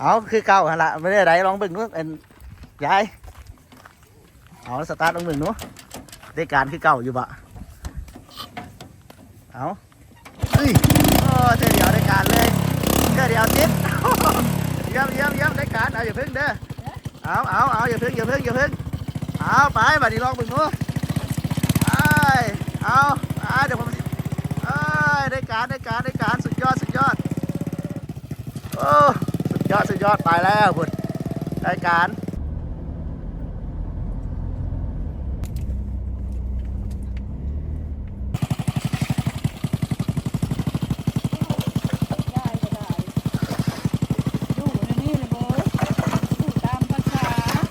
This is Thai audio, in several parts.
เอาคือเก่าหั่นละไม่ได้ไรลองเบิ่งนู้นเอ็นยายเอาสตาร์ทลองเบิ่งนู้นได้การคือเก่าอยู่บะเอาเอ้ยโอ้เธอเดียวได้การเลยเธอเดียวติดเยี่ยมเยี่ยมเยี่ยมได้การเอาอย่าพึ่งเด้อเอาเอาเอาอย่าพึ่งอย่าพึ่งอย่าพึ่งเอาไปบัดนี้ลองเบิ่งนู้นไปเอาเอาเดี๋ยวผมเอ้ยได้การได้การได้การสุดยอดสุดยอดโอ้สุด ยอดสุดยอดไปแล้วพุ่นรายการ ได้ก็ได้อยู่ในนี่เลยเบ้ยอยู่ตามภาษา ฮะ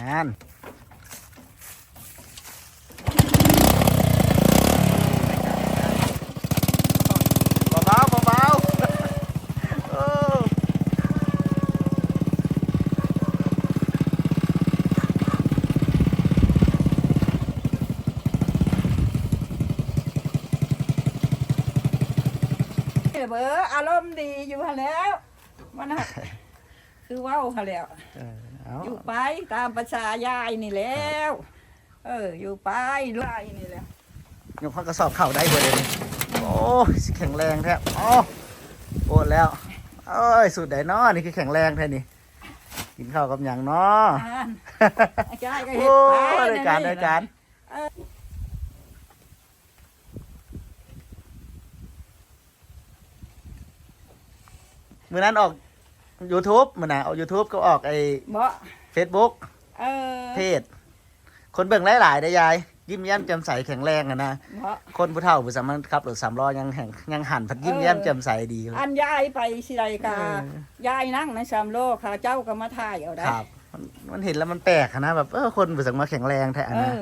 งานเบาๆเบาๆโอ้นี่เบ้ออารมณ์ดีอยู่หั่นแล้วมันน่ะคือเว้าหั่นแล้ว เออ เอาอยู่ไปตามภาษายายนี่แล้ว เออ อยู่ไปไล่นี่แหละยกข้อกระสอบเข่าได้บ่เลยโอ้ยสิแข็งแรงแท้โอ้โอ้แล้วโอ้ยสุดไหนนาะนี่คือแข็งแรงแท้นี่กินข้าวกับหยังเนาะอ่านยายก็เห็โอ้ดไปรายการรายการเออมือนั้นออก YouTube มือน่ะออก YouTube ก็ออกไอ้ บ่ Facebook เออเพศคนเบิ่งหลายๆได้อยาย ยิ้มแย้มแจ่มใสแข็งแรงอะนะ บ่ คนผู้เฒ่าผู้สามัญขับรถสามล้อยังแห่งยังหันพัดยิ้มแย้มแจ่มใสดีอันยายไปสิไรกาเออ ยายนั่งในสามโลกค่ะ เจ้าก็มาถ่ายเอาได้ครับ มันมันเห็นแล้วมันแปลกอะนะแบบเออคนผู้สามัญแข็งแรงแท้อะเอนะอ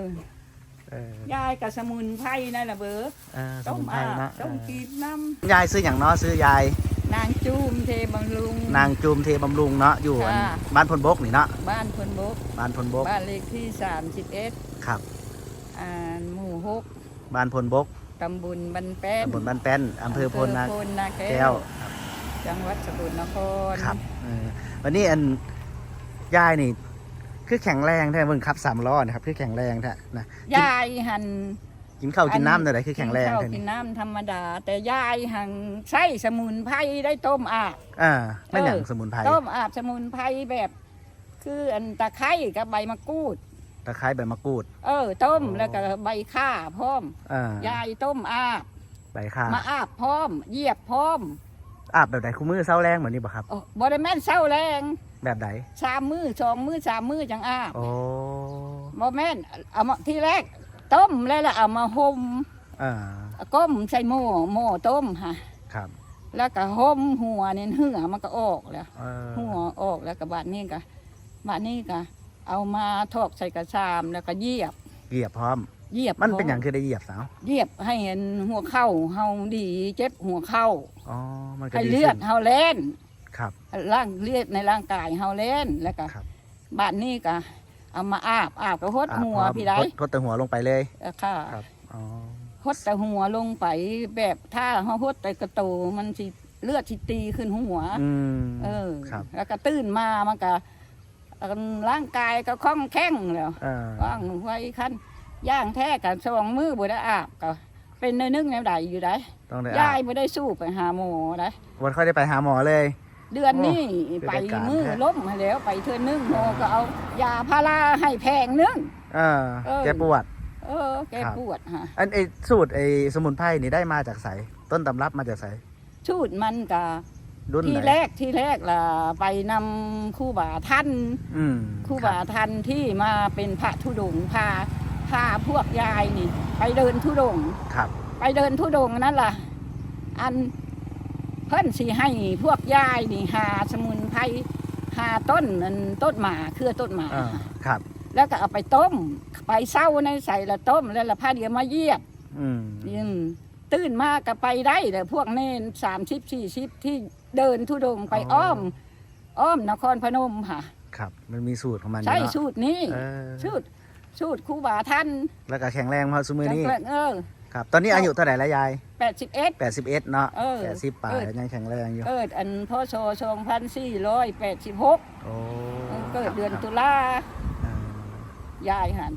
เออยายกับสมุนไพรนั่นแหละเบอเออสต้มมุนไพรอาบนะต้มเอกีบน้อยายซื้ออย่างเนาะซื้อยายำ นางจูมเทบำรุง นางจูมเทบำรุงเนาะอยู่อันค่ะ บ้านพลบกนี่เนาะบ้านพนบก บ้านพลบกบ้านเลขที่สามสิบเอ็ดครับ อ่าหมู่หกบ้านพลบกตำบลบันแป้นตำบลบ้านแป้นอำเภอพลนาอำเภอพลนาแก้แก้ววจังหวัดสกลนครครับเออวันนี้อันยายนี่ คือแข็งแรงแท้เบิ่งขับสามล้อนะครับ คือแข็งแรงแท้นะยายหัน กินข้าวกินน้ำอะไรคือแข็งแรงกินข้าวแท้กินี่นน้ำธรรมดา แต่ยายหันใช้สมุนไพรได้ต้มอาบอ่าไม่นอย่างเออสมุนไพรต้มอาบสมุนไพรแบบ คืออันตะไคร้กับใบมะกรูดตะไคร้ใบมะกรูด เออ ต้มโอ้แล้วก็ใบข่าพร้อมอ่ายายต้มอาบใบข่ามาอาบพร้อมเหยียบพร้อม อาบแบบไหนคู่มือเศร้าแรงเหมือนนี่ป่ะครับโอ้บริแม่นเศร้าแรงแบบไหนสามมือสองมือสามมือจังอาบโอ้บแม่นเอามาที่แรก ต้มแล้วล่ะเอามาห่มอ่าก้มใส่หม้อหม้อต้มค่ะครับ แล้วก็ห่มหัวเนี่ยเหือมันก็ออกแล้วเออหัวออกแล้วก็บาดนี้ก็บาดนี้ก็เอามาทอกใส่กระชามแล้วก็เหยียบเหยียบพร้อม เหยียบมันเป็นพร้อย่างคือได้เหยียบสาวเหยียบให้เห็นหัวเข่าเฮาดีเจ็บหัวเข่าอ๋อมันก็ให้ดีเลือดขึ้นเฮาเล่น ครับ ร่างเลือดในร่างกายเฮาเล่นแล้วก็ครับ บาดนี้ก็ เอามาอาบอาบก็หดอะหัวพร้อมพี่ได้ทดทดแต่หัวลงไปเลยเออค่ะครับอ๋อหดแต่หัวลงไปแบบถ้าเฮาหดแต่กระตูมันสิเลือดสิตีขึ้นหัวอืมเออครับแล้วก็ตื่นมามันก็เอิ่มร่างกายก็คล่องแข็งแล้วเออว่างไว้ขั้นย่างแท้กับสองมือบ่ได้อาบก็เป็นในนึงแนวใดอยู่ได้ต้องได้ยาอายบบ่ได้สู้ไปหาหมอได้วันค่อยได้ไปหาหมอเลย เดือนนี้โอ้ไปเป็นการมือแท้ล้มมาแล้วไปเทื่อนึงหมอก็เอายาพาราให้แพงนึงเออเออแกปวด เออ แกครับปวดฮะอันไอสูตรไอสมุนไพรนี่ได้มาจากไสต้นตำรับมาจากไสชูดมันก็รุ่นที่ไหนแรกที่แรกล่ะไปนำครู่บ่าท่านอืมครู่บ่าท่านที่มาเป็นพระธุดงค์พาพาพวกยายนี่ ไปเดินธุดงค์ครับ ไปเดินทุดงค์นั่นล่ะ อัน เพิ่นสิให้พวกยายนี่หาสมุนไพรหาต้นอันต้นหมาคือต้นหมา อ่าครับ แล้วก็เอาไปต้ม ไปเศร้าในใส่ละต้มแล้วละพาเดียวมาเยียบอืมอืมตื่นมาก็ไปได้แต่พวกเนนสามสิบสี่สิบที่เดินทุดงค์ไปอ้อม อ้อมนครพนมค่ะ ครับ มันมีสูตรของมันอยู่ใช่เนาะสูตรนี้เออสูตรสูตรครูบาท่านแล้วก็แข็งแรงมาซุมือนี้จังเออ ครับตอนนี้อายุเท่าไหร่แล้วยายแปดสิบเอ็ด81เนาะเออ80ปลายเออ ยังแข็งแรงอยู่เกิดอันพศสองพันสี่ร้อยแปดสิบหกโอ้เกิดเดือนครับตุลาเออยายหัน